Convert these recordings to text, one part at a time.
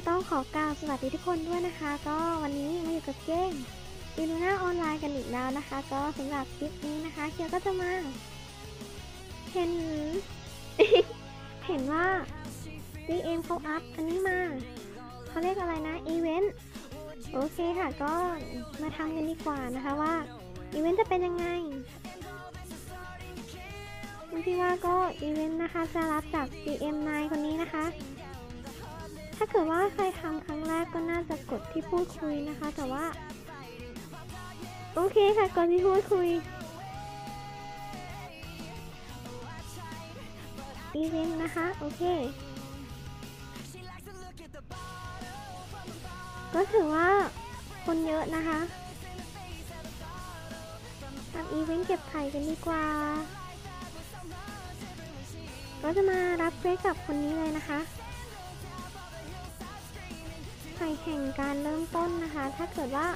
ก็ต้องขอกล่าวสวัสดีทุกคนด้วยนะคะ ก็วันนี้มาอยู่กับเก้งอีลูน่าออนไลน์กันอีกแล้วนะคะ ก็สำหรับคลิปนี้นะคะเคียวก็จะมาเห็น เห็นว่า DM เขาอัพอันนี้มาเขาเรียกอะไรนะอีเวนต์โอเคค่ะ ก็มาทำกันดีกว่านะคะว่าอีเวนต์จะเป็นยังไงพี่ว่าก็อีเวนต์นะคะจะรับจาก DM9 คนนี้นะคะ ถ้าเกิดว่าใครทำครั้งแรกก็น่าจะกดที่พูดคุยนะคะ แต่ว่า โอเคค่ะกดที่พูดคุยอีเวนต์นะคะ โอเค ก็ถือว่าคนเยอะนะคะทำอีเวนต์เก็บไข่กันดีกว่า ก็จะมารับเควสกับคนนี้เลยนะคะ ไข่แห่งการเริ่มต้นนะคะ ถ้าเกิดว่า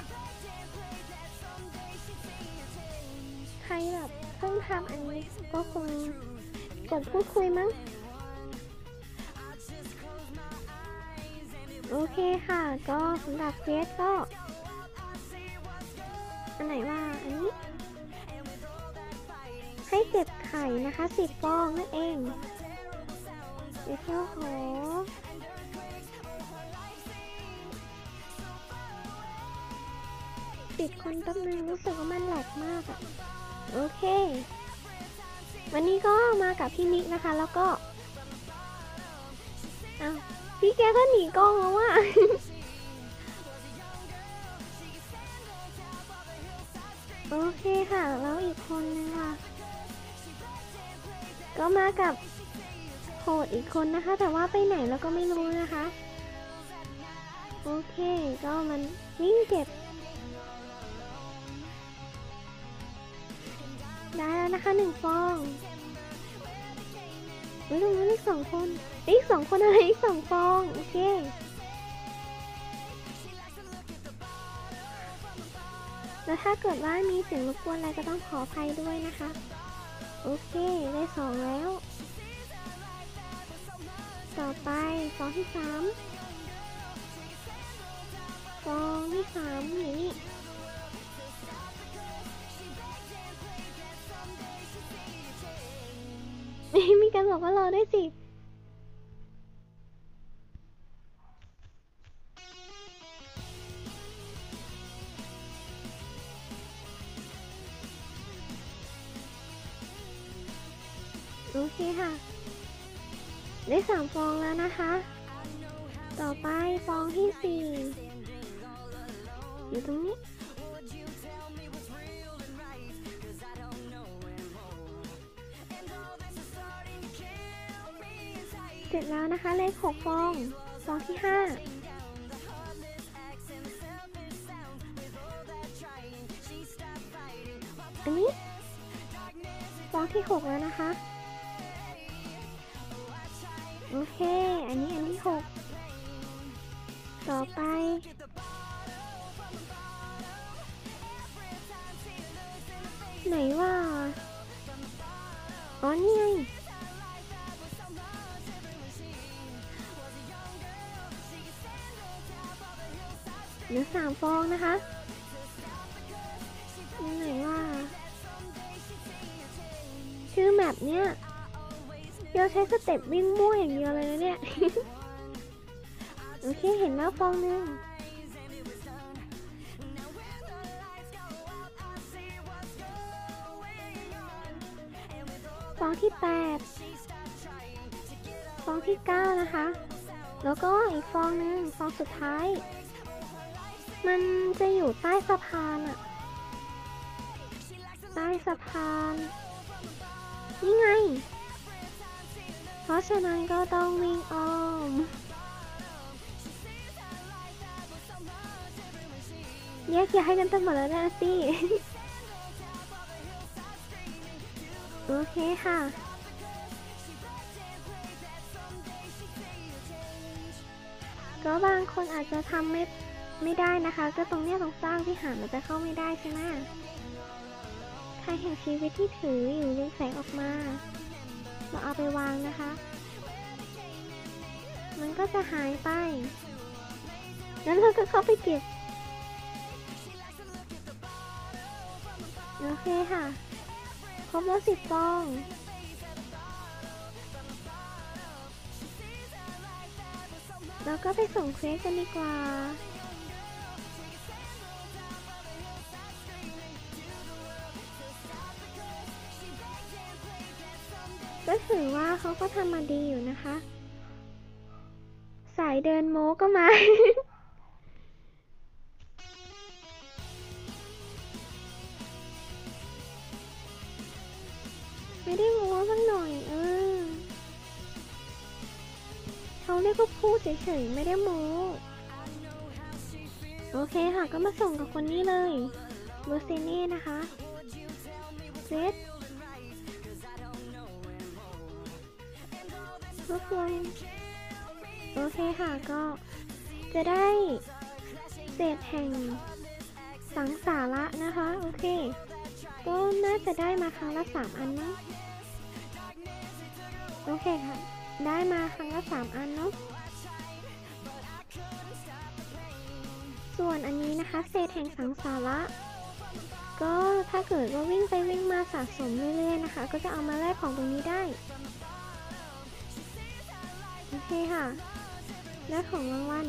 ใครแบบเพิ่งทำอันนี้ก็คงกดพูดคุยมั้ง โอเคค่ะ ก็สำหรับเคสก็ อันไหนว่าอันนี้ ให้เก็บไข่นะคะสิบฟองนั่นเองเดี๋ยวเที่ยวขอ ปิดคนแป๊บนึงรู้สึกว่ามันแหลกมากอะโอเค วันนี้ก็มากับพี่นิกนะคะ แล้วก็อาพี่แกก็หนีกล้องแล้วว่ะโอเคค่ะ แล้วอีกคนนึงค่ะ ก็มากับโหดอีกคนนะคะ แต่ว่าไปไหนแล้วก็ไม่รู้นะคะ โอเค ก็มันวิ่งเก็บ ได้แล้วนะคะหนึ่งฟองเฮ้ยตรงนั้นอีกสองคนอีกสองคนอะไรอีกสองฟอง โอเคแล้วถ้าเกิดว่ามีเสียงรบกวนอะไรก็ต้องขออภัยด้วยนะคะ โอเคได้สองแล้ว ต่อไปฟองที่สามฟองที่สามอ นี่มีการบอกว่ารอได้วยสิ โอเคค่ะ ได้สามฟองแล้วนะคะ ต่อไปฟองที่สี่อยู่ตรงนี้ เสร็จแล้วนะคะเลขหกฟอง ฟองที่ห้าอันนี้ฟองที่หกแล้วนะคะ โอเค อันนี้อันที่หกต่อไปไหนว่าอ๋อนี่ไง เหลือสามฟองนะคะนี่ไหนว่า ชื่อแมปเนี้ยเดี๋ยวใช้สเต็ปวิ่งมั่วอย่างเดียวเลยนะเนี่ย โอเคเห็นแล้วฟองหนึงฟองที่แปดฟองที่เก้านะคะ แล้วก็อีกฟองหนึงฟองสุดท้าย มันจะอยู่ใต้สะพานอะใต้สะพาน นี่ไง เพราะฉะนั้นก็ต้องวิ่งอ้อม แยกย้ายกันตั้งหมดแล้วนะสิ โอเคค่ะก็บางคนอาจจะทำไม่ ไม่ได้นะคะ ก็ตรงเนี้ยตรงสร้างที่หารมันจะเข้าไม่ได้ใช่ไหมใครแห่งชีวิตที่ถืออยู่เรืองแสงออกมา เราเอาไปวางนะคะ มันก็จะหายไป แล้วเราก็เข้าไปเก็บ โอเคค่ะ ครบแล้วสิบฟองเราก็ไปส่งเควสกันดีกว่า ก็ถือว่าเขาก็ทำมาดีอยู่นะคะ สายเดินโมก็มาไม่ได้โม้สักหน่อย เออเขาเรียกว่าพูดเฉยๆ ไม่ได้โม้โอเคค่ะ ก็มาส่งกับคนนี้เลยลูซินี่นะคะเซต ทุกคนโอเคค่ะก็จะได้เศษแห่งสังสาระนะคะ โอเค ก็น่าจะได้มาครั้งละสามอันเนาะโอเคค่ะ ได้มาครั้งละสามอันเนาะส่วนอันนี้นะคะ เศษแห่งสังสาระก็ถ้าเกิดว่าวิ่งไปวิ่งมาสะสมเรื่อยๆนะคะ ก็จะเอามาแลกของตรงนี้ได้ คค่ะ และของรางวัล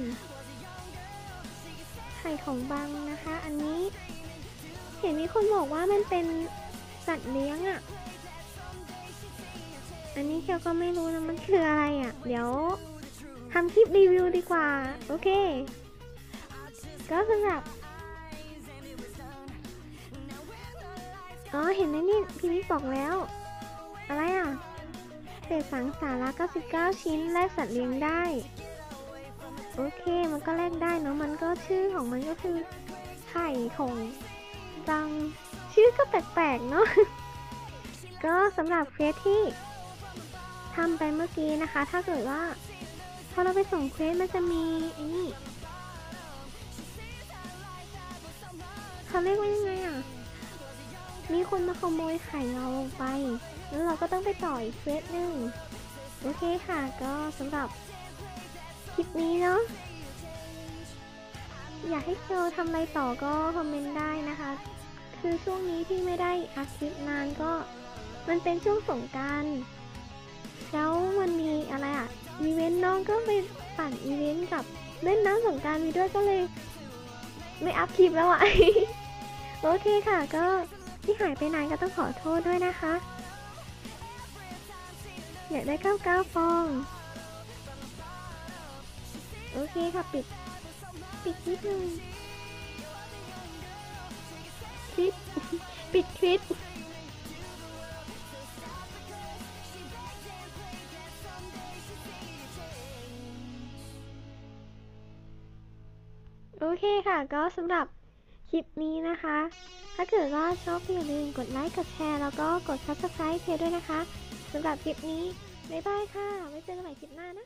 ไข่ของบังนะคะ อันนี้ เห็นมีคนบอกว่ามันเป็นสัตว์เลี้ยงอะ่ะ อันนี้เคียวก็ไม่รู้นะมันคืออะไรอะ่ะ เดี๋ยวทำคลิปรีวิวดีกว่า โอเค ก็สำหรับอ๋อ เห็นไหมนี่พี่มิกบอกแล้ว อะไรอะ เศษสังสาระ99 ชิ้นแลกสัตว์เลี้ยงได้ โอเคมันก็แลกได้เนาะมันก็ชื่อของมันก็คือไข่ของรังชื่อก็แปลกๆเนาะก็สำหรับเควสที่ทำไปเมื่อกี้นะคะ ถ้าเกิดว่าพอเราไปส่งเควสมันจะมีไอ้นี่เขาเรียกว่ายังไงอะ มีคนมาขโมยไข่เราไป เราก็ต้องไปต่ออีกเควสหนึ่งโอเคค่ะก็สำหรับคลิปนี้เนาะอยากให้เคียวทำอะไรต่อก็คอมเมนต์ได้นะคะ คือช่วงนี้ที่ไม่ได้อัดคลิปนานก็มันเป็นช่วงสงการแล้วมันมีอะไรอะอีเวนต์น้องก็ไปปั่นอีเวนต์กับเล่นน้ำสงการมีด้วยก็เลย ไม่อัพคลิปแล้วอะโอเคค่ะ ก็ที่หายไปนานก็ต้องขอโทษด้วยนะคะ อยากได้เก้าเก้าฟอง โอเคค่ะปิด ปิดคลิปเลยคลิป ปิดคลิปโอเคค่ะ ก็สำหรับคลิปนี้นะคะ ถ้าเกิดว่าชอบก็อย่าลืมกดไลค์ กดแชร์ แล้วก็กด subscribe เพจด้วยนะคะ สำหรับคลิปนี้ บ๊ายบายค่ะ ไว้เจอกันใหม่คลิปหน้านะ